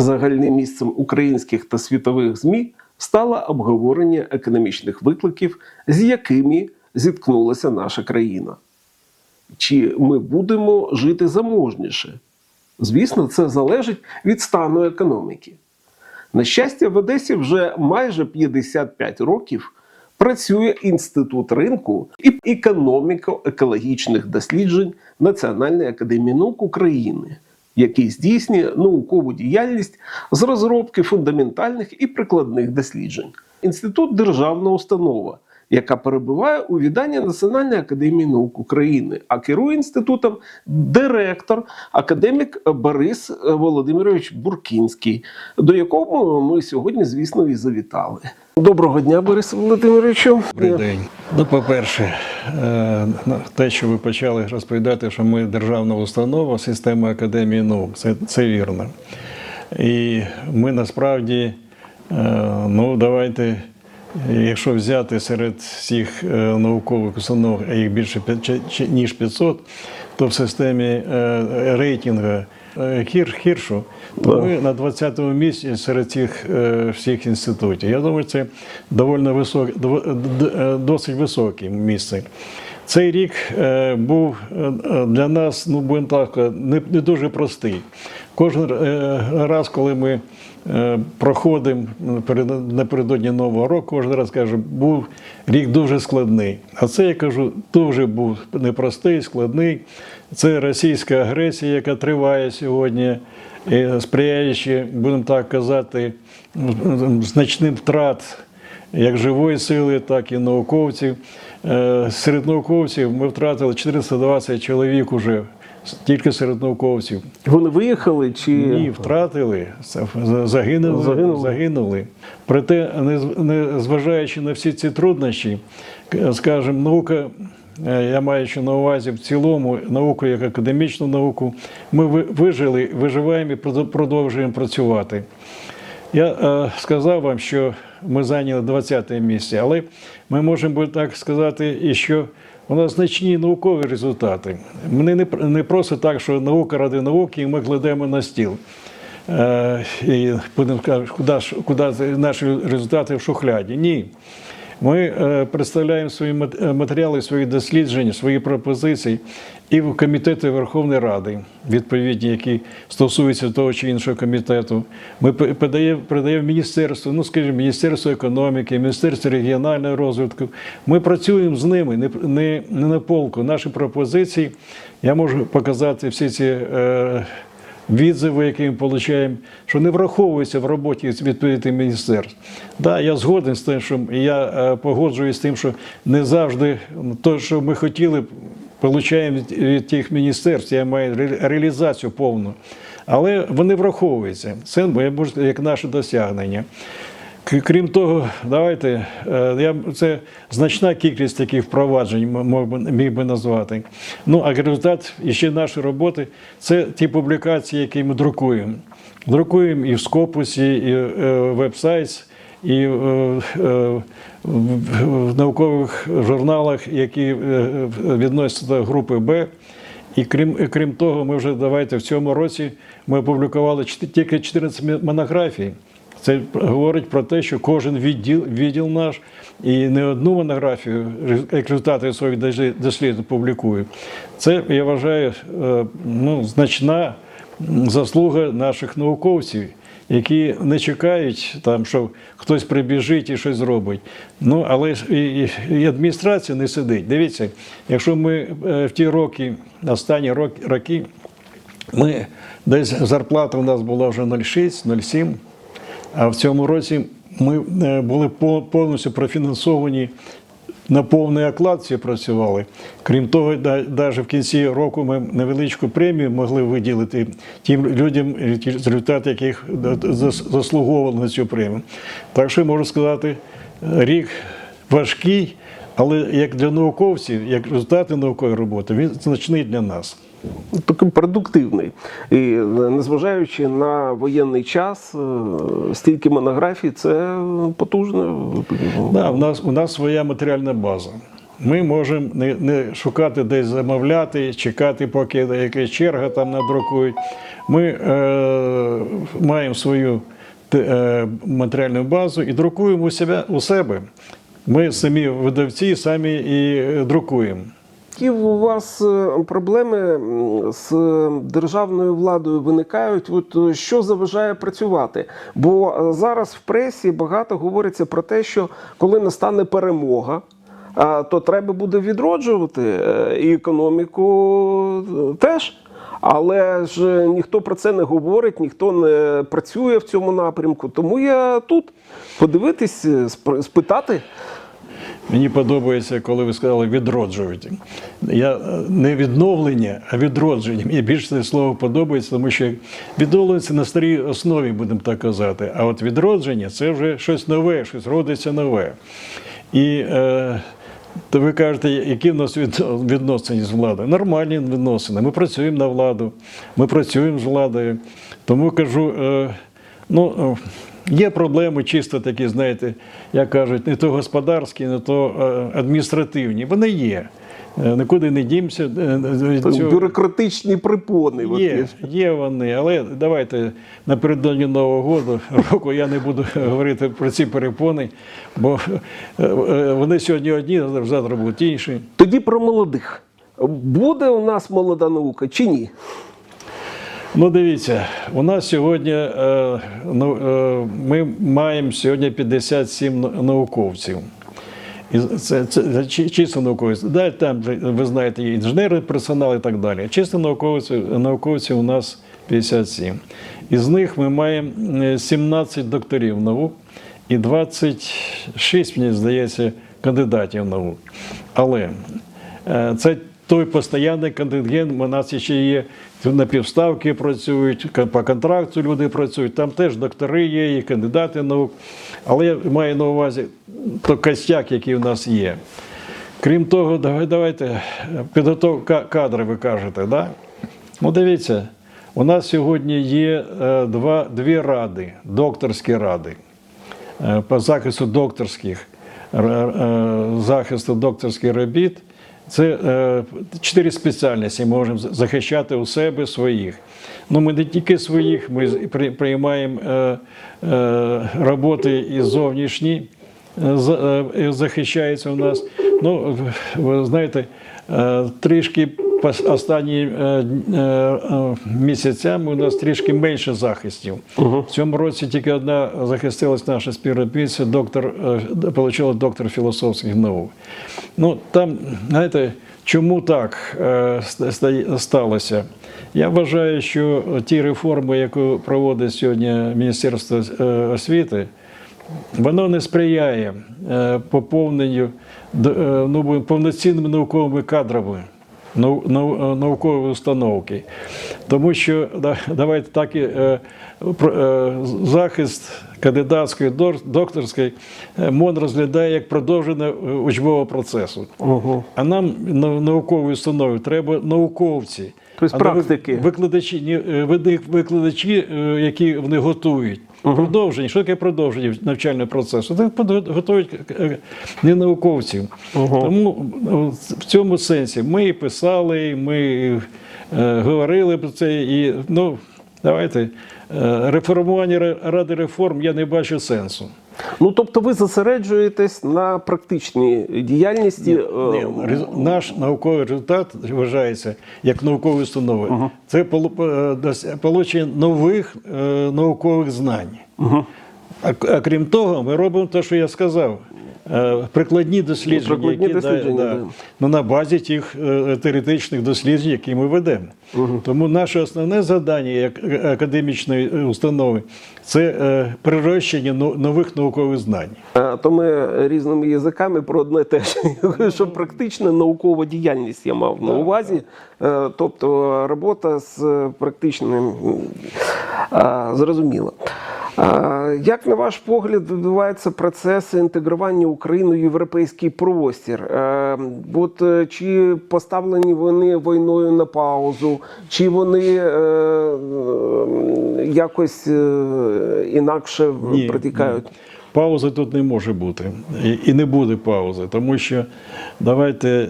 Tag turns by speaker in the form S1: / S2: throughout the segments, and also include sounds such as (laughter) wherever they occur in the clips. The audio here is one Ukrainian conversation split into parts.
S1: Загальним місцем українських та світових ЗМІ стало обговорення економічних викликів, з якими зіткнулася наша країна. Чи ми будемо жити заможніше? Звісно, це залежить від стану економіки. На щастя, в Одесі вже майже 55 років працює інститут ринку і економіко-екологічних досліджень Національної академії наук України, який здійснює наукову діяльність з розробки фундаментальних і прикладних досліджень. Інститут державна установа, яка перебуває у відданні Національної академії наук України, а керує інститутом директор, академік Борис Володимирович Буркінський, до якого ми сьогодні, звісно, і завітали. Доброго дня, Борис Володимировичу.
S2: Добрий день. Ну, по-перше, е, те, що ви почали розповідати, що ми державна установа, система академії наук, це, це вірно. І ми насправді, е, ну давайте, якщо взяти серед всіх е, наукових установ, а їх більше ніж 500, то в системі е, рейтингу е, хір, хіршу, то ми на 20-му місці серед цих всіх інститутів. Я думаю, це доволі висок, досить високе місце. Цей рік був для нас, ну будемо так, не дуже простий. Кожен е, раз, коли ми е, проходимо перед- напередодні Нового року, кожен раз кажу, був рік дуже складний. А це я кажу, дуже був непростий, складний. Це російська агресія, яка триває сьогодні, сприяючи, будемо так казати, значним втрат як живої сили, так і науковців. Е, Серед науковців ми втратили 420 чоловік уже тільки серед науковців.
S1: Вони виїхали чи
S2: Ні, втратили, загинули,
S1: Загинули.
S2: загинули. Проте, не зважаючи на всі ці труднощі, скажімо, наука, е, я маючи на увазі в цілому науку як академічну науку, ми вижили, виживаємо і продовжуємо працювати. Я е, сказав вам, що ми зайняли 20 місце, але ми можемо так сказати, і що у нас значні наукові результати. Мені не, пр- просто так, що наука ради науки, і ми кладемо на стіл. Е, і будемо сказати, куди, куди наші результати в шухляді. Ні. Ми е, представляємо свої е, матеріали, свої дослідження, свої пропозиції і в комітети Верховної Ради, відповідні, які стосуються того чи іншого комітету. Ми передаємо передаємо міністерство, ну скажімо, Міністерство економіки, Міністерство регіонального розвитку. Ми працюємо з ними, не, не, не на полку. Наші пропозиції я можу показати всі ці. Е, відзиви, які ми отримуємо, що не враховуються в роботі відповідних міністерств. Да, я згоден з тим, що я е, погоджуюсь з тим, що не завжди те, що ми хотіли, отримуємо від, тих міністерств, я маю реалізацію повну. Але вони враховуються. Це як наше досягнення. Крім того, давайте е, я це значна кількість таких впроваджень міг би назвати. Ну а результат іще нашої роботи це ті публікації, які ми друкуємо. Друкуємо і в Скопусі, і е, веб-сайт, і е, в- наукових журналах, які відносяться до групи Б. І крім, крім того, ми вже давайте в цьому році ми опублікували тільки 14 монографій. Це говорить про те, що кожен відділ, відділ наш і не одну монографію як результати своїх дослід- досліджень публікує. Це я вважаю е, ну, значна заслуга наших науковців, які не чекають, там, що хтось прибіжить і щось зробить. Ну, але ж і, і, і адміністрація не сидить. Дивіться, якщо ми е, в ті роки, останні роки, роки, ми десь зарплата у нас була вже 0,6, 0,7, а в цьому році ми е, були по- повністю профінансовані на повний оклад всі працювали. Крім того, навіть в кінці року ми невеличку премію могли виділити тим людям, ті результати яких заслуговували на цю премію. Так що можу сказати, рік важкий, але як для науковців, як результати наукової роботи, він значний для нас.
S1: Такий продуктивний. І е, незважаючи на воєнний час, е, стільки монографій це потужно.
S2: Да, у нас у нас своя матеріальна база. Ми можемо не, не шукати десь замовляти, чекати, поки якась черга там надрукують. Ми е, маємо свою е, матеріальну базу і друкуємо у себе, у себе. Ми самі видавці, самі і е, друкуємо.
S1: Які у вас е, проблеми з державною владою виникають? От е, що заважає працювати? Бо е, зараз в пресі багато говориться про те, що коли настане перемога. То треба буде відроджувати е, і економіку е, теж. Але ж ніхто про це не говорить, ніхто не працює в цьому напрямку. Тому я тут подивитись, е, спитати.
S2: Мені подобається, коли ви сказали відроджувати. Я е, не відновлення, а відродження. Мені більше це слово подобається, тому що відновлення це на старій основі, будемо так казати. А от відродження це вже щось нове, щось родиться нове. І е, то ви кажете, які в нас відносини з владою? Нормальні відносини. Ми працюємо на владу, ми працюємо з владою. Тому кажу, е, ну. Є проблеми чисто такі, знаєте, як кажуть, не то господарські, не то е, адміністративні. Вони є. Е, Нікуди не дімся. е, цього.
S1: Бюрократичні припони.
S2: Є,
S1: є.
S2: вони, але давайте напередодні Нового року, (laughs) року я не буду (laughs) говорити про ці перепони, бо вони сьогодні одні, завтра будуть інші.
S1: Тоді про молодих. Буде у нас молода наука чи ні?
S2: Ну, дивіться, у нас сьогодні е, ну, е, ми маємо сьогодні 57 науковців. І це, це, це чисто науковці. Да, там ви знаєте, є інженерний персонал і так далі. Чисто науковці, науковців у нас 57. Із них ми маємо е, 17 докторів наук і 26, мені здається, кандидатів наук. Але е, це той постійний контингент. У нас ще є на півставки працюють, по контракту люди працюють. Там теж доктори є, і кандидати наук. Але я маю на увазі то костяк, який у нас є. Крім того, давайте підготовка кадри, ви кажете, да? Ну, дивіться, у нас сьогодні є е, два, дві ради, докторські ради е, по захисту докторських е, захисту докторських робіт. Це е, чотири спеціальності ми можемо захищати у себе своїх. Ну, ми не тільки своїх, ми приймаємо е, е, роботи і зовнішні, е, е, захищаються у нас. Ну, ви знаєте, е, трішки останні е, е, е, місяцями у нас трішки менше захистів. В цьому році тільки одна захистилась наша співробітниця, доктор, отримала доктор філософських наук. Ну, там, знаєте, чому так ста- ста- сталося? Я вважаю, що ті реформи, яку проводить сьогодні Міністерство освіти, воно не сприяє поповненню ну, повноцінними науковими кадрами нау- нау- наукової установки. Тому що давайте так і е, е, захист кандидатської докторської е, МОН розглядає як продовження учбового процесу.
S1: Угу.
S2: А нам наукової установи треба науковці.
S1: Тобто
S2: ви-
S1: практики.
S2: Викладачі, ні, е, викладачі, е, які вони готують. Продовження. Що таке продовження навчального процесу? Це готують е, не науковців. Тому ну, в цьому сенсі ми і писали, ми говорили про це. І ну, давайте реформування ради реформ я не бачу сенсу.
S1: Ну тобто ви зосереджуєтесь на практичній діяльності. Ні,
S2: Ні, рез- Наш науковий результат вважається як наукової установи. Це полу- е, получення нових е, наукових знань. Угу. а крім того, ми робимо те, що я сказав. Е, Прикладні дослідження,
S1: Прикладні
S2: які,
S1: дослідження,
S2: да,
S1: да.
S2: ну, на базі тих е, теоретичних досліджень, які ми ведемо. Тому наше основне завдання як е, академічної установи це прирощення нових наукових знань.
S1: То ми різними язиками про одне те (laughs) що практична наукова діяльність я мав на увазі. Тобто робота з практичним зрозуміло. Як на ваш погляд відбувається процес інтегрування України в європейський простір? Е, От е, чи поставлені вони війною на паузу, чи вони е, якось інакше
S2: Ні,
S1: протікають?
S2: паузи тут не може бути. І не буде паузи, тому що давайте.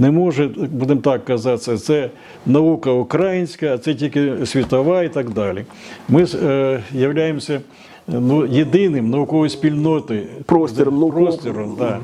S2: Не може, будемо так казати, це наука українська, це тільки світова і так далі. Ми е, являємося ну, єдиним науковою спільнотою.
S1: Простіром наукового.
S2: Простіром, да.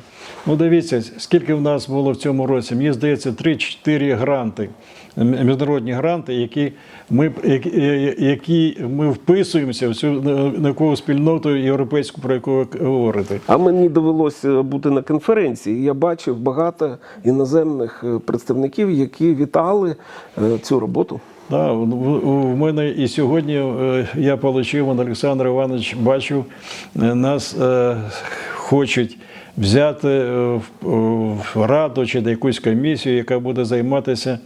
S2: Ну, дивіться, скільки в нас було в цьому році? Мені здається, 3-4 гранти, міжнародні гранти, які ми, які, які ми вписуємося в цю наукову спільноту європейську, про яку ви говорите.
S1: А мені довелося бути на конференції. Я бачив багато іноземних е, представників, які вітали е, цю роботу.
S2: Да, у мене і сьогодні е, я отримав, Олександр Іванович бачив, е, нас е, хочуть взяти в, раду чи якусь комісію, яка буде займатися.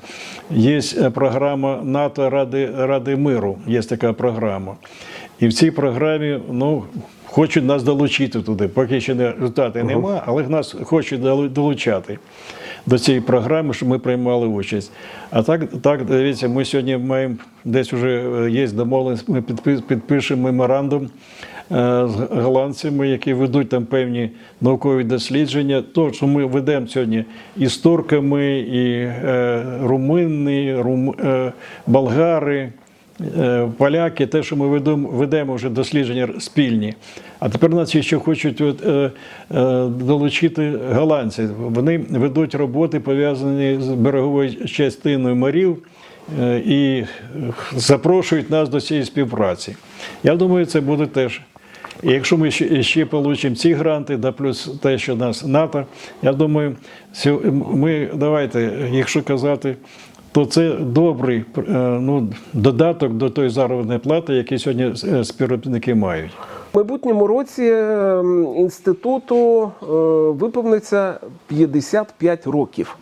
S2: Є програма НАТО Ради, Ради миру, є така програма. І в цій програмі ну, хочуть нас долучити туди. Поки ще результати нема, але нас хочуть долучати до цієї програми, щоб ми приймали участь. А так, так дивіться, ми сьогодні маємо десь вже е, є домовленість, ми підпи- підпишемо меморандум е, з голландцями, які ведуть там певні наукові дослідження. То, що ми ведемо сьогодні і з турками, і е, румуни, рум, болгари. Е, Поляки, те, що ми ведемо, вже дослідження спільні. А тепер нас ще хочуть е, е, долучити голландці. Вони ведуть роботи, пов'язані з береговою частиною морів і запрошують нас до цієї співпраці. Я думаю, це буде теж. І якщо ми ще, получимо ці гранти, да плюс те, що нас НАТО, я думаю, ми давайте, якщо казати, то це добрий е, ну, додаток до тої заробітної плати, які сьогодні е, співробітники мають.
S1: В майбутньому році е, інституту виповниться 55 років.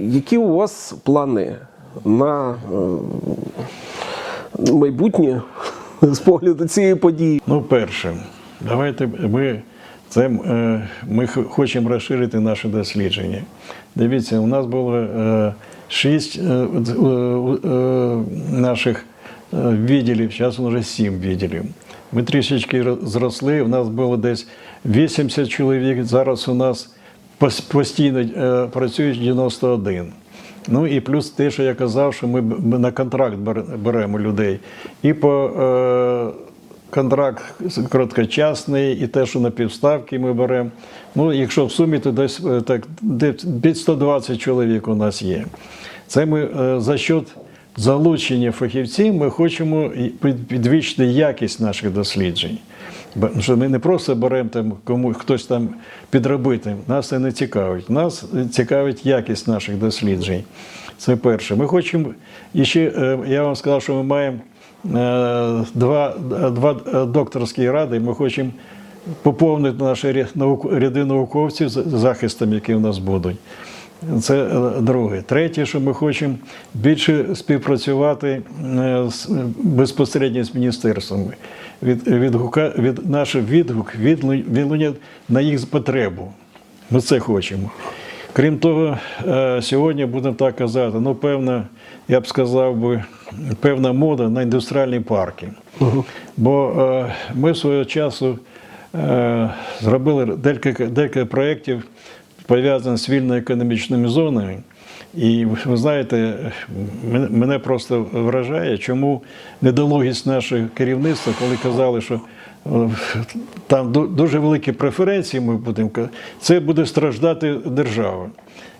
S1: Які у вас плани на майбутнє з погляду цієї події?
S2: Ну, перше, давайте ми, це, ми хочемо розширити наше дослідження. Дивіться, у нас було е, шість е, е, наших відділів, зараз вже сім відділів. Ми трішечки зросли, у нас було десь 80 чоловік, зараз у нас постійно працюють 91. Ну і плюс те, що я казав, що ми на контракт бере- беремо людей. І по контракт короткочасний, і те, що на півставки ми беремо. Ну, якщо в сумі, то десь е, так, під 120 чоловік у нас є. Це ми е, за счет залучення фахівців ми хочемо підвищити якість наших досліджень. Бо- Що ми не просто беремо там кому хтось там підробити. Нас це не цікавить. Нас цікавить якість наших досліджень. Це перше. Ми хочемо і ще е, я вам сказав, що ми маємо два, два докторські ради. Ми хочемо поповнити наші ряди науковців захистом, які в нас будуть. Це е, друге. Третє, що ми хочемо більше співпрацювати е, з, безпосередньо з міністерствами. Від, відгука, від, наш відгук відлу- відлунять на їх потребу. Ми це хочемо. Крім того, е, сьогодні будемо так казати, ну, певна, я б сказав би, певна мода на індустріальні парки. Бо е, ми свого часу е, зробили декілька, декілька проєктів, пов'язаних з вільною економічними зонами. І ви знаєте, мене- просто вражає, чому недолугість нашого керівництва, коли казали, що там ду- дуже великі преференції, ми будемо казати, це буде страждати держава.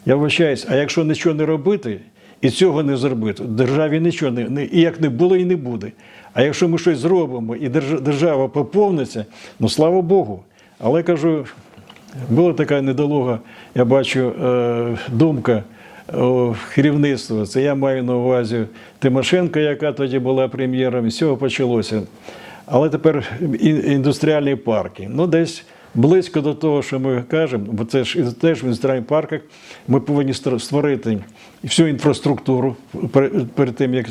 S2: Я вважаюсь, а якщо нічого не робити і цього не зробити, державі нічого не, не і як не було, і не буде. А якщо ми щось зробимо і держава поповниться, ну слава Богу. Але кажу, була така недолуга, я бачу, е, думка керівництва. Це я маю на увазі Тимошенко, яка тоді була прем'єром, і з цього почалося. Але тепер індустріальні парки. Ну, десь близько до того, що ми кажемо, бо це ж теж в індустріальних парках ми повинні створити всю інфраструктуру перед, тим, як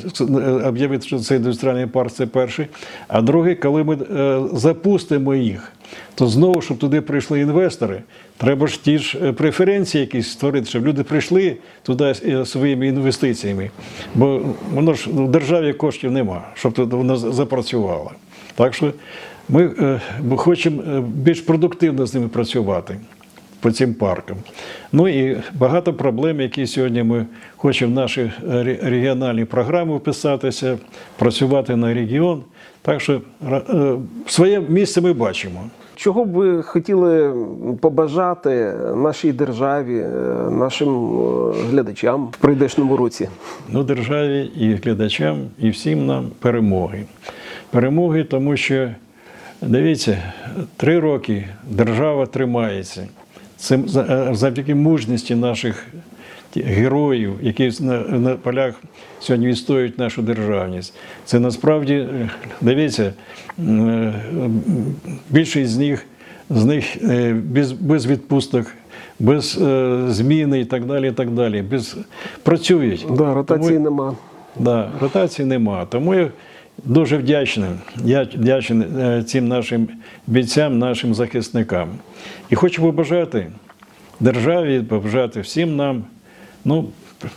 S2: об'явити, що це індустріальний парк, це перший. А другий, коли ми е, запустимо їх, то знову, щоб туди прийшли інвестори, треба ж ті ж е, преференції якісь створити, щоб люди прийшли туди е, своїми інвестиціями. Бо воно ж в державі коштів нема, щоб воно запрацювало. Так що Ми е, хочемо е, більш продуктивно з ними працювати по цим паркам. Ну і багато проблем, які сьогодні ми хочемо в наші е, регіональні програми вписатися, працювати на регіон. Так що своє місце ми бачимо.
S1: Чого б ви хотіли побажати нашій державі, нашим глядачам в прийдешному році?
S2: ну, державі і глядачам, і всім нам перемоги. Перемоги, тому що дивіться, три роки держава тримається. Це е, завдяки мужності наших героїв, які на, полях сьогодні відстоюють нашу державність. Це насправді, е, дивіться, е, більшість з них, з них без, без відпусток, без зміни і так далі. І так далі. Без, працюють.
S1: Да, ротації
S2: Тому-
S1: нема.
S2: Да, ротації нема. Тому я дуже вдячний, я вдячний е, цим нашим бійцям, нашим захисникам. І хочу побажати державі, побажати всім нам. Ну,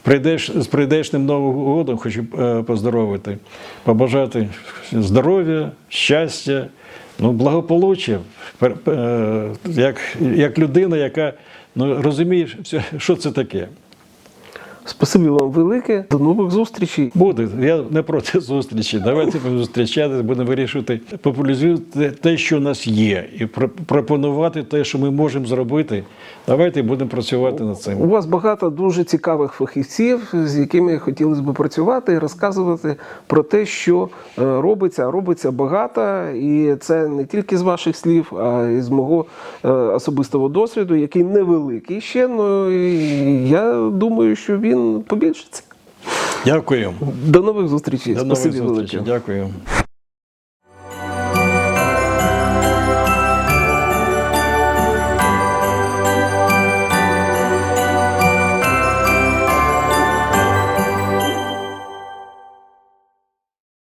S2: прийдеш, з прийдешним Новим годом хочу е, поздоровити, побажати здоров'я, щастя, ну, благополуччя, е, як, як людина, яка ну, розуміє, що це таке.
S1: Спасибі вам велике. До нових зустрічей.
S2: Буде. Я не проти зустрічі. Давайте зустрічатися, будемо вирішувати, популяризувати те, що у нас є, і про- пропонувати те, що ми можемо зробити. Давайте будемо працювати над цим.
S1: У вас багато дуже цікавих фахівців, з якими хотілося б працювати і розказувати про те, що е, робиться, робиться багато, і це не тільки з ваших слів, а й з мого е, особистого досвіду, який невеликий ще. Ну я думаю, що він побільшиться.
S2: Дякую.
S1: До нових зустрічей.
S2: До нових зустрічей. Дякую.